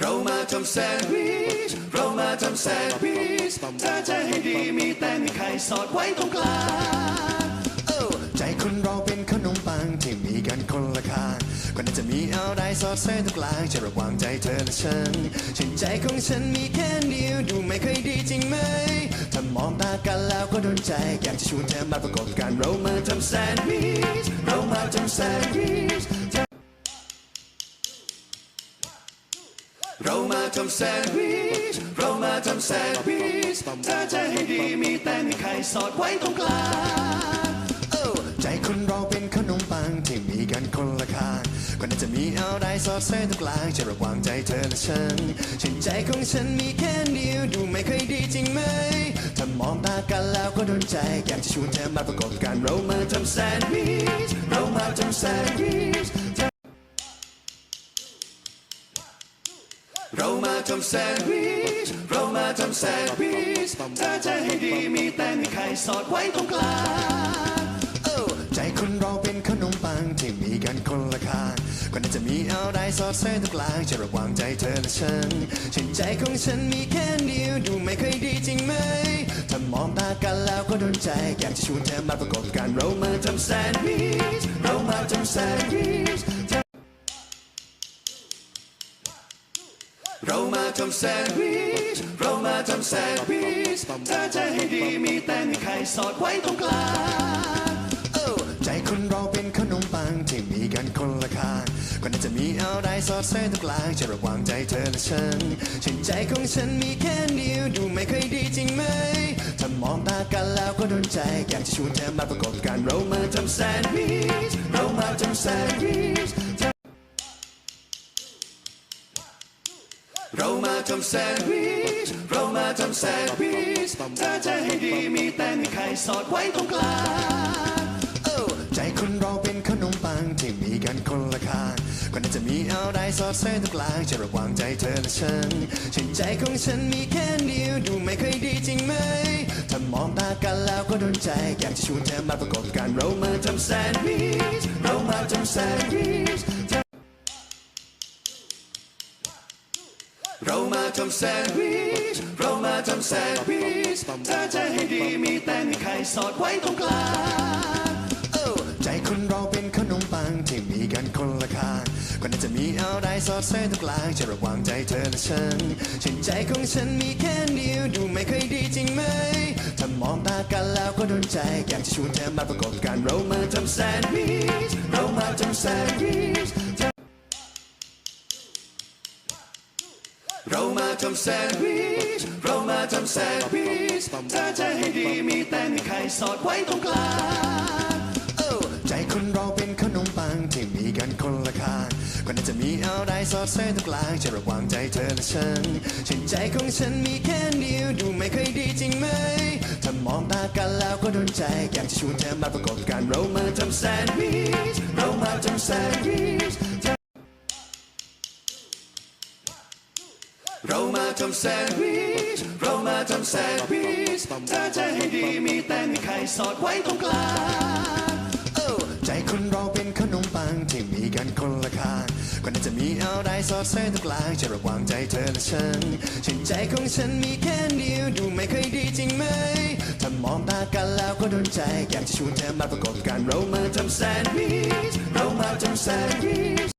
เรามาทำแซนด์วิช เรามาทำแซนด์วิชถ้าจะให้ดีมีแต่มีไข่สอดไว้ตรงกลางโอ้ใจคนเราเป็นขนมปังที่มีกันคนละข้างก็น่าจะมีอะไรสอดแทรกตรงกลางจะระว่างใจเธอและฉันเช่นใจของฉันมีแค่เดียวดูไม่เคยดีจริงไหมถ้ามองตากันแล้วก็โดนใจอยากจะชวนเธอมาประกอบกันเรามาทำแซนด์วิช เรามาทำแซนด์วิช เรามาทำแซนด์วิช เรามาทำแซนด์วิช ถ้าจะให้ดีมีแต่มีไข่สอดไว้ตรงกลางโอ้ใจคนเราเป็นขนมปังที่มีกันคนละข้างก็น่าจะมีอะไรสอดแทรกตรงกลางจะระว่างใจเธอและฉันเช่นใจของฉันมีแค่เดียวดูไม่เคยดีจริงไหม ถ้ามองตากันแล้วก็โดนใจอยากจะชวนเธอมาประกอบกันเรามาทำแซนด์วิช เรามาทำแซนด์วิช เรามาทำแซนด์วิช เรามาทำแซนด์วิชถ้าจะให้ดีมีแต่มีไข่สอดไว้ตรงกลางโอ้ใจคนเราเป็นขนมปังที่มีกันคนละข้างก็น่าจะมีอะไรสอดแทรกตรงกลางจะระว่างใจเธอและฉันเช่นใจของฉันมีแค่เดียวดูไม่เคยดีจริงไหมถ้ามองตากันแล้วก็โดนใจ อยากจะชวนเธอมาประกบกันเรามาทำแซนด์วิช เรามาทำแซนด์วิช เรามาทำแซนด์วิช เรามาทำแซนด์วิชถ้าจะให้ดีมีแต่มีไข่สอดไว้ตรงกลางโอ้ใจคนเราเป็นขนมปังที่มีกันคนละข้างก็น่าจะมีอะไรสอดแทรกตรงกลางจะระว่างใจเธอและฉันเช่นใจของฉันมีแค่เดียวดูไม่เคยดีจริงไหมถ้ามองตากันแล้วก็โดนใจ อยากจะชวนเธอมาประกบกันเรามาทำแซนด์วิช เรามาทำแซนด์วิช เรามาทำแซนด์วิช เรามาทำแซนด์วิชถ้าจะให้ดีมีแต่มีไข่สอดไว้ตรงกลางใจคนเราเป็นขนมปังที่มีกันคนละข้างก็น่าจะมีอะไรสอดแทรกตรงกลางจะระว่างใจเธอและฉันเช่นใจของฉันมีแค่เดียวดูไม่เคยดีจริงไหมถ้ามองตากันแล้วก็โดนใจ อยากจะชวนเธอมาประกอบกันเรามาทำแซนด์วิช เรามาทำแซนด์วิช เรามาทำแซนด์วิช เรามาทำแซนด์วิชถ้าจะให้ดีมีแต่มีไข่สอดไว้ตรงกลางโอ้ใจคนเราเป็นขนมปังที่มีกันคนละข้างก็น่าจะมีอะไรสอดแทรกตรงกลางจะระว่างใจเธอและฉันเช่นใจของฉันมีแค่เดียวดูไม่เคยดีจริงไหมถ้ามองตากันแล้วก็โดนใจอยากจะชวนเธอมาประกบกันเรามาทำแซนด์วิช เรามาทำแซนด์วิช เรามาทำแซนด์วิช เรามาทำแซนด์วิชถ้าจะให้ดีมีแต่มีไข่สอดไว้ตรงกลางโอ้ใจคนเราเป็นขนมปังที่มีกันคนละข้างก็น่าจะมีอะไรสอดแทรกตรงกลางจะระว่างใจเธอและฉันเช่นใจของฉันมีแค่เดียวดูไม่เคยดีจริงไหมถ้ามองตากันแล้วก็โดนใจอยากจะชวนเธอมาประกอบกันเรามาทำแซนด์วิช เรามาทำแซนด์วิช เรามาทำแซนด์วิช เรามาทำแซนด์วิชถ้าจะให้ดีมีแต่มีไข่สอดไว้ตรงกลางโอ้ใจคนเราเป็นขนมปังที่มีกันคนละข้างก็น่าจะมีอะไรสอดแทรกตรงกลางจะระว่างใจเธอและฉันเช่นใจของฉันมีแค่เดียวดูไม่เคยดีจริงไหมถ้ามองตากันแล้วก็โดนใจอยากจะชวนเธอมาประกอบกันเรามาทำแซนด์วิช เรามาทำแซนด์วิช